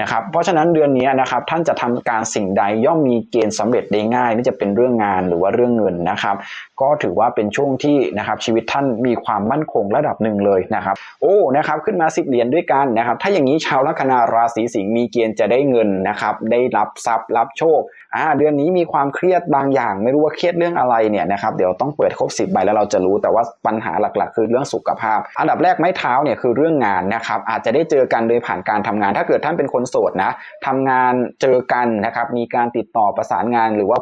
นะครับเพราะฉะนั้นเดือนนี้นะครับท่านจะทำการสิ่งใดย่อมมีเกณฑ์สำเร็จได้ง่ายไม่จะเป็นเรื่องงานหรือว่าเรื่องเงินนะครับ ก็ถือว่าเป็นช่วงที่นะครับชีวิตท่านมีความมั่นคงระดับหนึ่งเลยนะครับโอ้นะครับขึ้นมาสิบเหรียญด้วยกันนะครับถ้าอย่างนี้ชาวลัคนาราศีสิงห์มีเกณฑ์จะได้เงินนะครับได้รับทรัพย์รับโชค อ่าเดือนนี้มีความเครียดบางอย่าง ไม่รู้ว่าเครียดเรื่องอะไรเนี่ยนะครับเดี๋ยวต้องเปิดครบสิบใบแล้วเราจะรู้แต่ว่าปัญหาหลักๆ คือเรื่องสุขภาพ อันดับแรกไม้เท้าเนี่ยคือเรื่องงานนะครับอาจจะได้เจอกันโดยผ่านการทำงาน ถ้าเกิดท่านเป็นคนโสดนะทำงานเจอกันนะครับมีการติดต่อประสานงานหรือว่า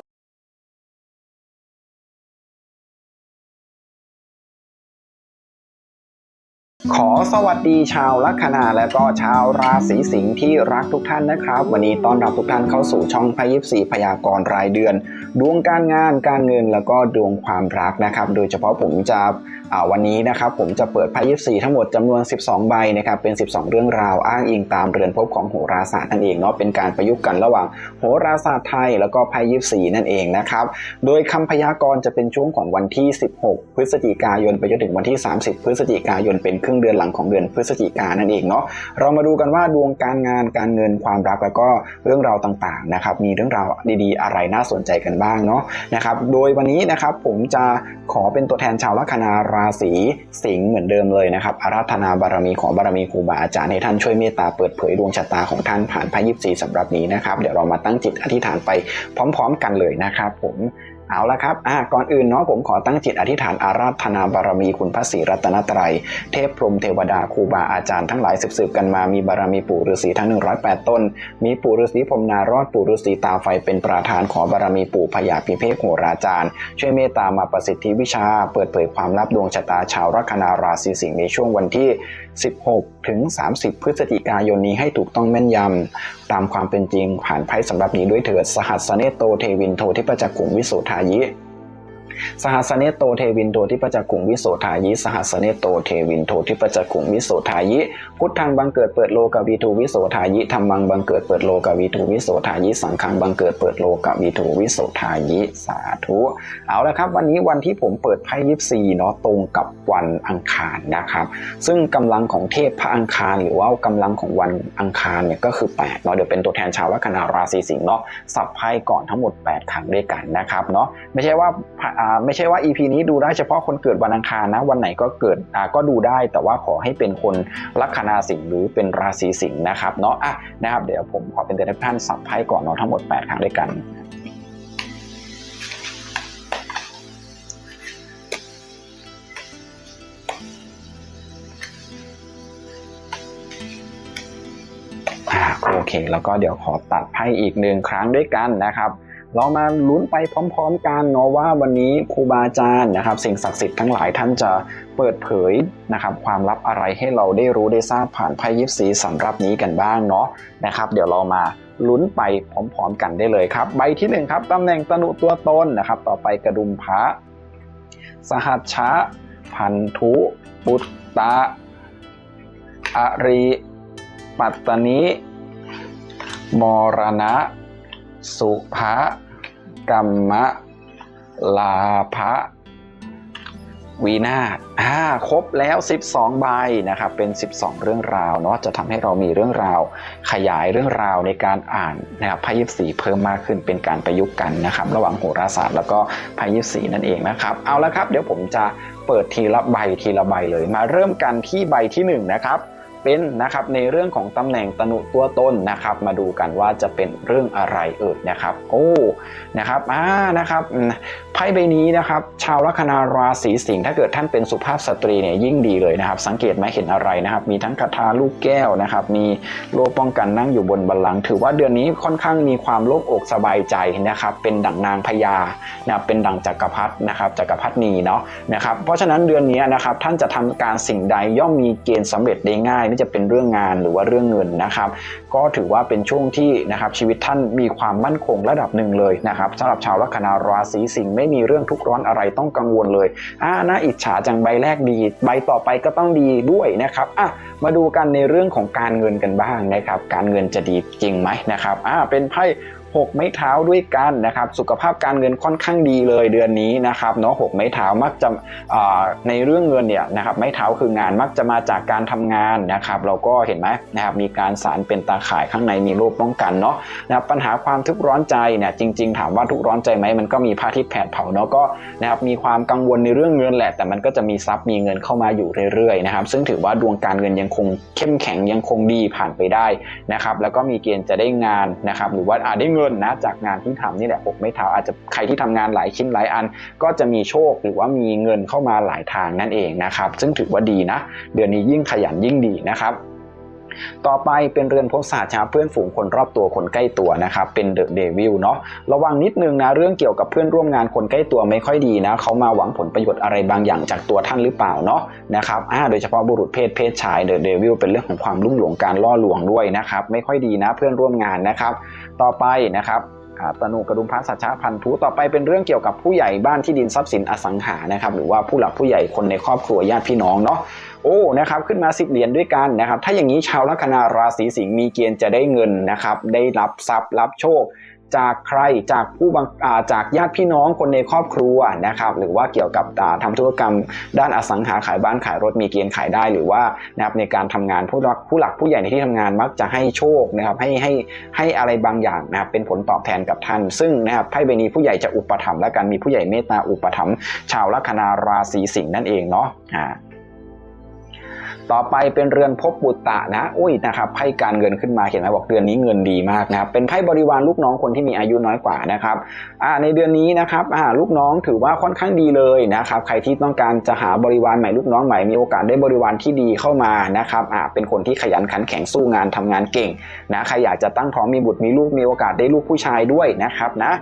ขอสวัสดีชาวลัคนาและก็ชาวราศีสิงห์ที่รักทุกท่านนะครับ วันนี้ต้อนรับทุกท่านเข้าสู่ช่องพยิบสีพยากรณ์รายเดือน ดวงการงานการเงินแล้วก็ดวงความรักนะครับ โดยเฉพาะผมจะวันนี้นะครับผมจะเปิดไพ่ยิปซีทั้งหมดจำนวน 12 ใบนะครับเป็น 12 เรื่องราวอ้างอิงตามเรือนภพของโหราศาสตร์นั่นเองเนาะเป็นการประยุกต์กันระหว่างโหราศาสตร์ไทยแล้วก็ไพ่ยิปซีนั่นเองนะครับโดยคำพยากรณ์จะเป็นช่วงของวันที่ 16 พฤศจิกายนไปจนถึงวันที่ 30 พฤศจิกายนเป็นครึ่งเดือนหลังของเดือนพฤศจิกายนนั่นเองเนาะเรามาดูกันว่าดวงการงานการเงินความรักแล้วก็เรื่องราวต่างๆนะครับมีเรื่องราวดีๆ อะไรน่าสนใจกันบ้างเนาะนะครับโดยวันนี้นะครับผมจะขอเป็นตัวแทนชาวลัคนาราศีสิงห์เหมือนเดิมเลยนะครับอาราธนาบารมีของบารมีครูบาอาจารย์ให้ท่านช่วยเมตตาเปิดเผยดวงชะตาของท่านผ่านพระยิปซีสำหรับนี้นะครับเดี๋ยวเรามาตั้งจิตอธิษฐานไปพร้อม ๆ กันเลยนะครับผม เอาละครับอ่าก่อนอื่นเนาะผมขอตั้งจิตอธิษฐานอาราธนาบารมีคุณพระศรีรัตนตรัย เทพพรมเทวดาครูบาอาจารย์ทั้งหลายสืบๆกันมามีบารมีปู่ฤาษีทั้ง 108 ต้น มีปู่ฤาษีพรมนารอดปู่ฤาษีตาไฟเป็นประธานขอบารมีปู่พญาพิเภกโหราจารย์ ช่วยเมตตามาประสิทธิวิชา เปิดเผยความลับดวงชะตาชาวลัคนาราศีสิงห์ในช่วงวันที่ 16 ถึง 30 พฤศจิกายนนี้ให้ถูกต้องแม่นยำตามความเป็นจริงผ่านไพ่สำหรับนี้ด้วยเถิดสหัสเนโตเทวินโททิปจักกุงวิโสทธายิ สหัสเนโตเทวินโททิปจักกุงวิโสทายิสหัสเนโตเทวินโททิปจักกุงวิโสทายิ พุทธังบังเกิดเปิดโลกวิทูวิโสทายิธรรมังบังเกิดเปิดโลกวิทูวิโสทายิ สังฆังบังเกิดเปิดโลกวิทูวิโสทายิสาธุเอาละครับ วันนี้วันที่ผมเปิดไพ่ยิปซีเนาะตรงกับวันอังคารนะครับ ซึ่งกำลังของเทพพระอังคารหรือว่ากำลังของวันอังคารเนี่ยก็คือ8เนาะเดี๋ยวเป็นตัวแทนชาวลัคนาราศีสิงห์เนาะสับไพ่ก่อนทั้งหมด 8 ครั้งด้วยกันนะครับเนาะไม่ใช่ว่าไม่ใช่ว่า EP นี้ดูได้เฉพาะคนเกิดวันอังคารนะ วันไหนก็เกิดก็ดูได้ แต่ว่าขอให้เป็นคนลัคนาสิงห์หรือเป็นราศีสิงห์นะครับเนาะอะนะครับเดี๋ยวผมขอเป็นตัวแทนท่านสับไพ่ก่อนเนาะทั้งหมด 8 ครั้งด้วยกันโอเค แล้วก็เดี๋ยวขอตัดไพ่อีกหนึ่งครั้งด้วยกันนะครับ เรามาลุ้นไปพร้อม ๆ กันเนาะว่าวันนี้ครูบาอาจารย์นะครับ สิ่งศักดิ์สิทธิ์ทั้งหลายท่านจะเปิดเผยนะครับความลับอะไรให้เราได้รู้ได้ทราบผ่านไพ่ยิปซีสำหรับนี้กันบ้างเนาะนะครับ เดี๋ยวเรามาลุ้นไปพร้อม ๆ กันได้เลยครับ ใบที่หนึ่งครับตำแหน่งตนุตัวตนนะครับ ต่อไปกระดุมพระสหัชชะ พันธุปุตตะอริ ปัตตนิมรณะ สุภะกรรมะ ลาภะวินาศอ่าครบแล้ว 12 ใบนะครับ เป็น 12 เรื่องราวเนาะ จะทำให้เรามีเรื่องราว ขยายเรื่องราวในการอ่านนะครับพยิปสีเพิ่มมากขึ้น เป็นการประยุกต์กันนะครับ ระหว่างโหราศาสตร์แล้วก็พยิปสีนั่นเองนะครับ เอาละครับ เดี๋ยวผมจะเปิดทีละใบทีละใบเลย มาเริ่มกันที่ใบที่หนึ่งนะครับ เป็นนะครับในเรื่องของตำแหน่งตนุตัวตนนะครับ มาดูกันว่าจะเป็นเรื่องอะไรเอ่ยนะครับโอ้นะครับอ่านะครับไพ่ใบนี้นะครับชาวลัคนาราศีสิงห์ถ้าเกิดท่านเป็นสุภาพสตรีเนี่ยยิ่งดีเลยนะครับ สังเกตไหมเห็นอะไรนะครับ มีทั้งคาถาลูกแก้วนะครับมีโล่ป้องกันนั่งอยู่บนบัลลังก์ถือว่าเดือนนี้ค่อนข้างมีความโล่งอกสบายใจนะครับเป็นดั่งนางพญานะเป็นดั่งจักรพรรดินะครับจักรพรรดินีเนาะนะครับเพราะฉะนั้นเดือนนี้นะครับท่านจะทำการสิ่งใดย่อมมีเกณฑ์สำเร็จได้ง่ายไม่จะเป็นเรื่องงานหรือว่าเรื่องเงินนะครับ ก็ถือว่าเป็นช่วงที่นะครับชีวิตท่านมีความมั่นคงระดับหนึ่งเลยนะครับสำหรับชาวลัคนาราศีสิงห์ไม่มีเรื่องทุกข์ร้อนอะไรต้องกังวลเลยอ่าน่าอิจฉาจังใบแรกดี ใบต่อไปก็ต้องดีด้วยนะครับอะมาดูกันในเรื่องของการเงินกันบ้างนะครับ การเงินจะดีจริงไหมนะครับอ่าเป็นไพ่ 6 ไม้เท้าด้วยกันนะครับ สุขภาพการเงินค่อนข้างดีเลยเดือนนี้นะครับเนาะหกไม้เท้ามักจะในเรื่องเงินเนี่ยนะครับไม้เท้าคืองานมักจะมาจากการทำงานนะครับเราก็เห็นไหมนะครับมีการสารเป็นตาข่ายข้างในมีรูปป้องกันเนาะนะครับปัญหาความทุกข์ร้อนใจเนี่ยจริง ๆ ถามว่าทุกข์ร้อนใจไหมมันก็มีพาทิตย์แผดเผาเนาะก็นะครับมีความกังวลในเรื่องเงินแหละ แต่มันก็จะมีทรัพย์มีเงินเข้ามาอยู่เรื่อยๆนะครับซึ่งถือว่าดวงการเงินยังคงเข้มแข็งยังคงดีผ่านไปได้นะครับแล้วก็มีเกณฑ์จะได้งานนะครับหรือว่าอาจได้เงินนะจากงานที่ทำนี่แหละปกไม่เท้าอาจจะใครที่ทำงานหลายชิ้นหลายอัน ก็จะมีโชคหรือว่ามีเงินเข้ามาหลายทางนั่นเองนะครับ ซึ่งถือว่าดีนะ เดือนนี้ยิ่งขยันยิ่งดีนะครับ ต่อไปเป็นเรือนพบศาสตร์ชาเพื่อนฝูงคนรอบตัวคนใกล้ตัวนะครับเป็นเดอะเดวิลเนาะระวังนิดนึงนะเรื่องเกี่ยวกับเพื่อนร่วมงานคนใกล้ตัวไม่ค่อยดีนะเขามาหวังผลประโยชน์อะไรบางอย่างจากตัวท่านหรือเปล่าเนาะนะครับอ่าโดยเฉพาะบุรุษเพศเพศชายเดอะเดวิลเป็นเรื่องของความลุ่มหลงการล่อลวงด้วยนะครับไม่ค่อยดีนะเพื่อนร่วมงานนะครับต่อไปนะครับตนุกระดุมพระสัชชาพันธุต่อไปเป็นเรื่องเกี่ยวกับผู้ใหญ่บ้านที่ดินทรัพย์สินอสังหานะครับหรือว่าผู้หลักผู้ใหญ่คนในครอบครัวญาติพี่น้องเนาะ โอ้นะครับขึ้นมาสิบเหรียญด้วยกันนะครับถ้าอย่างนี้ชาวลัคนาราศีสิงห์มีเกณฑ์จะได้เงินนะครับได้รับทรัพย์รับโชค จากใครจากผู้บังจากญาติพี่น้องคนในครอบครัวนะครับหรือว่าเกี่ยวกับทำธุรกรรม ด้านอสังหาขายบ้านขายรถมีเกณฑ์ขายได้หรือว่านะครับในการทำงานผู้หลักผู้หลักผู้ใหญ่ในที่ทำงานมักจะให้โชคนะครับให้ให้ให้อะไรบางอย่างนะครับเป็นผลตอบแทนกับท่าน ซึ่งนะครับไพ่ใบนี้ผู้ใหญ่จะอุปถัมภ์และกันมีผู้ใหญ่เมตตาอุปถัมภ์ชาวลัคนาราศีสิงห์นั่นเองเนาะอ่า ต่อไปเป็นเรือนพบบุตตะนะอุ้ยนะครับไพ่การเงินขึ้นมาเห็นไหมบอกเดือนนี้เงินดีมากนะครับเป็นไพ่บริวารลูกน้องคนที่มีอายุน้อยกว่านะครับอ่าในเดือนนี้นะครับอ่าลูกน้องถือว่าค่อนข้างดีเลยนะครับใครที่ต้องการจะหาบริวารใหม่ลูกน้องใหม่มีโอกาสได้บริวารที่ดีเข้ามานะครับอ่าเป็นคนที่ขยันขันแข็งสู้งานทำงานเก่งนะใครอยากจะตั้งท้องมีบุตรมีลูกมีโอกาสได้ลูกผู้ชายด้วยนะครับนะ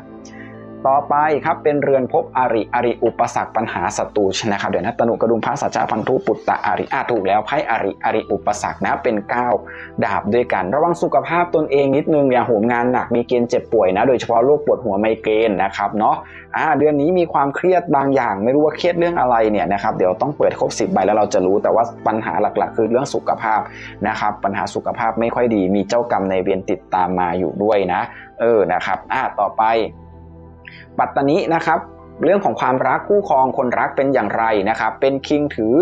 ต่อไปครับเป็นเรือนพบอริอริอุปสรรคปัญหาศัตรูนะครับเดี๋ยวนะตนุกระดุมพระสัจจพันธุปุตตะอริอาถูกแล้วไพ่อริอริอุปสรรคนะเป็น 9 ดาบด้วยกัน ระวังสุขภาพตนเองนิดนึงอย่าโหมงานหนักมีเกณฑ์เจ็บป่วยนะ โดยเฉพาะโรคปวดหัวไมเกรนนะครับเนาะอ่าเดือนนี้มีความเครียดบางอย่าง ไม่รู้ว่าเครียดเรื่องอะไรเนี่ยนะครับเดี๋ยวต้องเปิดครบ10ใบแล้วเราจะรู้แต่ว่าปัญหาหลักๆ คือเรื่องสุขภาพนะครับปัญหาสุขภาพไม่ค่อยดี มีเจ้ากรรมในเวียนติดตามมาอยู่ด้วยนะ เออนะครับอ่าต่อไป ปัตตานีนะครับ เรื่องของความรักคู่ครองคนรักเป็นอย่างไรนะครับ เป็นคิงถือ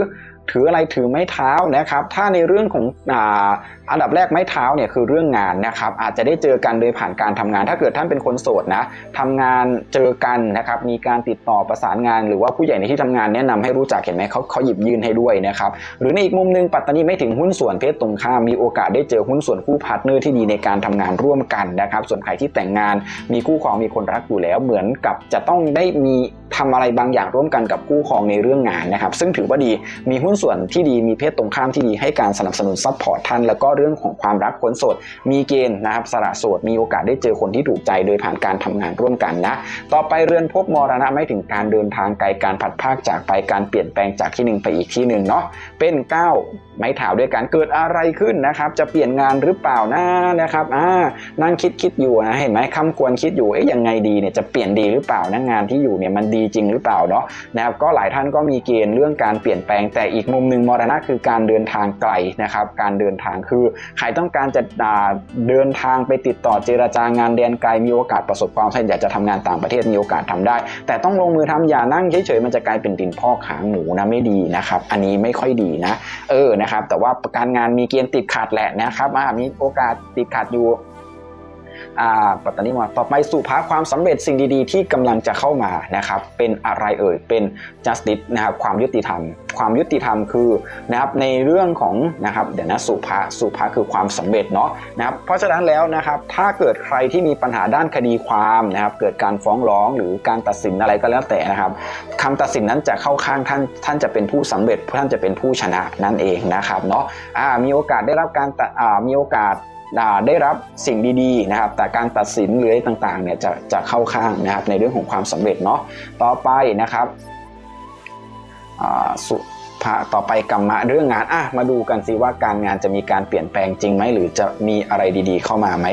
ถืออะไรถือไม้เท้านะครับ ถ้าในเรื่องของอ่าอันดับแรกไม้เท้าเนี่ยคือเรื่องงานนะครับ อาจจะได้เจอกันโดยผ่านการทำงาน ถ้าเกิดท่านเป็นคนโสดนะทำงานเจอกันนะครับ มีการติดต่อประสานงาน หรือว่าผู้ใหญ่ในที่ทำงานแนะนำให้รู้จักเห็นไหมเขาเขาหยิบยื่นให้ด้วยนะครับ หรือในอีกมุมนึงปัตตานีไม่ถึงหุ้นส่วนเพศตรงข้ามมีโอกาสได้เจอหุ้นส่วนคู่พาร์ทเนอร์ที่ดีในการทำงานร่วมกันนะครับ ส่วนใครที่แต่งงานมีคู่ครองมีคนรักอยู่แล้วเหมือนกับจะต้องได้มี ทำอะไรบางอย่างร่วมกันกับคู่ครองในเรื่องงานนะครับ ซึ่งถือว่าดีมีหุ้นส่วนที่ดีมีเพศตรงข้ามที่ดีให้การสนับสนุนซัพพอร์ตท่าน แล้วก็เรื่องของความรักคนโสด มีเกณฑ์นะครับสละโสดมีโอกาสได้เจอคนที่ถูกใจโดยผ่านการทำงานร่วมกันนะ ต่อไปเรือนพบมรณะไม่ถึงการเดินทางไกลการผัดภาคจากไปการเปลี่ยนแปลงจากที่หนึ่งไปอีกที่หนึ่งเนาะเป็น9ไม้ถาวด้วยการเกิดอะไรขึ้นนะครับจะเปลี่ยนงานหรือเปล่านะนะครับอ่านั่งคิดคิดอยู่นะเห็นไหมคำควรคิดอยู่เอ๊ยยังไงดีเนี่ยจะเปลี่ยนดีหรือเปล่านะงานที่อยู่เนี่ยมันดีจริงหรือเปล่าเนาะนะครับก็หลายท่านก็มีเกณฑ์เรื่องการเปลี่ยนแปลงแต่อีกมุมหนึ่งมรณะคือการเดินทางไกลนะครับการเดินทางคือใครต้องการจะเดินทางไปติดต่อเจรจางานแดนไกลมีโอกาสประสบความสำเร็จอยากจะทำงานต่างประเทศมีโอกาสทำได้ แต่ต้องลงมือทำอย่านั่งเฉยๆมันจะกลายเป็นดินพอกหางหมูนะไม่ดีนะครับอันนี้ไม่ค่อยดีนะเออนะครับแต่ว่าการงานมีเกณฑ์ติดขัดแหละนะครับมีโอกาสติดขัดอยู่ ปัตตานีมาต่อไปสู่พาความสำเร็จสิ่งดีๆ ที่กำลังจะเข้ามานะครับเป็นอะไรเอ่ยเป็น justice นะครับความยุติธรรม ความยุติธรรมคือนะครับในเรื่องของนะครับเดี๋ยวนะสุภาสุภาคือความสำเร็จเนาะนะครับเพราะฉะนั้นแล้วนะครับถ้าเกิดใครที่มีปัญหาด้านคดีความนะครับเกิดการฟ้องร้องหรือการตัดสินอะไรก็แล้วแต่นะครับคำตัดสินนั้นจะเข้าข้างท่านท่านจะเป็นผู้สำเร็จท่านจะเป็นผู้ชนะนั่นเองนะครับเนาะมีโอกาสได้รับการมีโอกาส ได้รับสิ่งดีๆนะครับ แต่การตัดสินหรืออะไรต่างๆเนี่ยจะจะเข้าข้างนะครับในเรื่องของความสำเร็จเนาะต่อไปนะครับสุภาต่อไปกรรมะเรื่องงานอะมาดูกันสิว่าการงานจะมีการเปลี่ยนแปลงจริงไหมหรือจะมีอะไรดีๆ เข้ามาไหม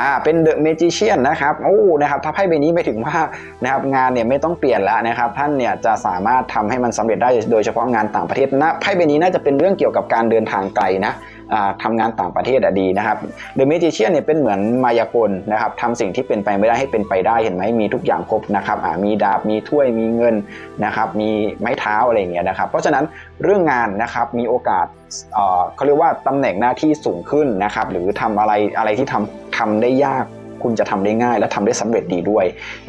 อ่าเป็นเดอะเมจิเชียนนะครับโอ้นะครับถ้าไพ่ใบนี้ไม่ถึงว่านะครับงานเนี่ยไม่ต้องเปลี่ยนแล้วนะครับ ท่านเนี่ยจะสามารถทำให้มันสำเร็จได้โดยเฉพาะงานต่างประเทศนะไพ่ใบนี้น่าจะเป็นเรื่องเกี่ยวกับการเดินทางไกลนะ ทำทำงานต่างประเทศอะดีนะครับเดอะเมจิเชียนเนี่ยเป็นเหมือนมายากลนะครับทำสิ่งที่เป็นไปไม่ได้ให้เป็นไปได้เห็นไหมมีทุกอย่างครบนะครับมีดาบมีถ้วยมีเงินนะครับมีไม้เท้าอะไรอย่างเงี้ยนะครับเพราะฉะนั้นเรื่องงานนะครับมีโอกาสเอ่อเขาเรียกว่าตำแหน่งหน้าที่สูงขึ้นนะครับหรือทำอะไรอะไรที่ทำทำได้ยาก คุณจะทำได้ง่ายและทำได้สำเร็จดีด้วย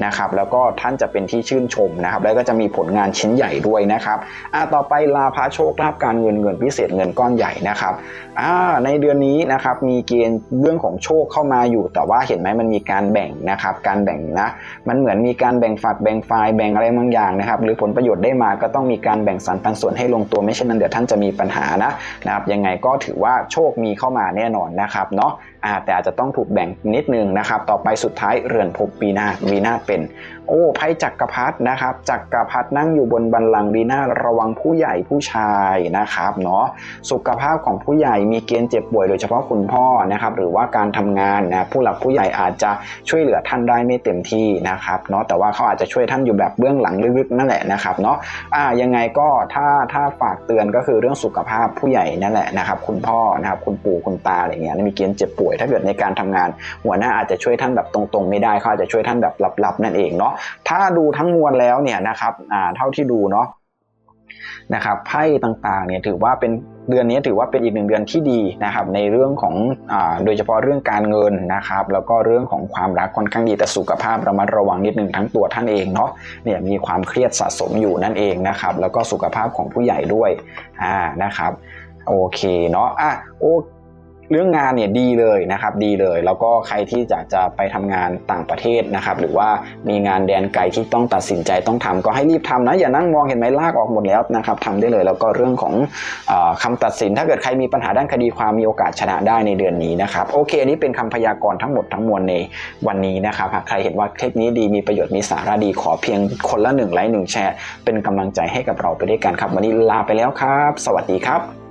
นะครับแล้วก็ท่านจะเป็นที่ชื่นชมนะครับแล้วก็จะมีผลงานชิ้นใหญ่ด้วยนะครับอ่าต่อไปลาภาโชคลาภการเงินเงินพิเศษเงินก้อนใหญ่นะครับอ่าในเดือนนี้นะครับมีเกณฑ์เรื่องของโชคเข้ามาอยู่ แต่ว่าเห็นไหมมันมีการแบ่งนะครับการแบ่งนะมันเหมือนมีการแบ่งฝักแบ่งฝ่ายแบ่งอะไรบางอย่างนะครับหรือผลประโยชน์ได้มาก็ต้องมีการแบ่งสรรปันส่วนให้ลงตัวไม่เช่นนั้นเดี๋ยวท่านจะมีปัญหานะนะครับยังไงก็ถือว่าโชคมีเข้ามาแน่นอนนะครับเนาะอ่าแต่อาจจะต้องถูกแบ่งนิดนึงนะครับต่อไปสุดท้ายเรือนภพวีนาวีนาเป็น โอ้ไพ่จักรพรรดินะครับจักรพรรดินั่งอยู่บนบัลลังวีนาระวังผู้ใหญ่ผู้ชายนะครับเนาะสุขภาพของผู้ใหญ่มีเกณฑ์เจ็บป่วยโดยเฉพาะคุณพ่อนะครับหรือว่าการทำงานนะผู้หลักผู้ใหญ่อาจจะช่วยเหลือท่านได้ไม่เต็มที่นะครับเนาะแต่ว่าเขาอาจจะช่วยท่านอยู่แบบเบื้องหลังลึกๆนั่นแหละนะครับเนาะอ่ายังไงก็ถ้าถ้าฝากเตือนก็คือเรื่องสุขภาพผู้ใหญ่นั่นแหละนะครับคุณพ่อนะครับคุณปู่คุณตาอะไรเงี้ยมีเกณฑ์เจ็บป่วย ถ้าเกิดในการทำงาน หัวหน้าอาจจะช่วยวยท่านแบบตรงๆไม่ได้เขาอาจจะช่วยท่านแบบลับๆนั่นเองเนาะถ้าดูทั้งมวลแล้วเนี่ยนะครับอ่าเท่าที่ดูเนาะนะครับไพ่ต่างๆเนี่ยถือว่าเป็นเดือนนี้ถือว่าเป็นอีกหนึ่งเดือนที่ดีนะครับในเรื่องของอโดยเฉพาะเรื่องการเงินนะครับแล้วก็เรื่องของความรักค่อนข้างดีแต่สุขภาพระมัดระวังนิดนึงทั้งตัวท่านเองเนาะเนี่ยมีความเครียดสะสมอยู่นั่นเองนะครับแล้วก็สุขภาพของผู้ใหญ่ด้วยอ่านะครับโอเคเนาะอะโอ เรื่องงานเนี่ยดีเลยนะครับดีเลย แล้วก็ใครที่จะจะไปทำงานต่างประเทศนะครับหรือว่ามีงานแดนไกลที่ต้องตัดสินใจต้องทำก็ให้รีบทำนะอย่านั่งมองเห็นไหมลากออกหมดแล้วนะครับทำได้เลยแล้วก็เรื่องของออคำตัดสิน ถ้าเกิดใครมีปัญหาด้านคดีความมีโอกาสชนะได้ในเดือนนี้นะครับโอเค อันนี้เป็นคำพยากรณ์ทั้งหมดทั้งมวลในวันนี้นะครับหากใครเห็นว่าคลิปนี้ดีมีประโยชน์มีสาระดีขอเพียงคนละหนึ่งไลค์หนึ่งแชร์เป็นกำลังใจให้กับเราไปด้วยกันครับวันนี้ลาไปแล้วครับ สวัสดีครับ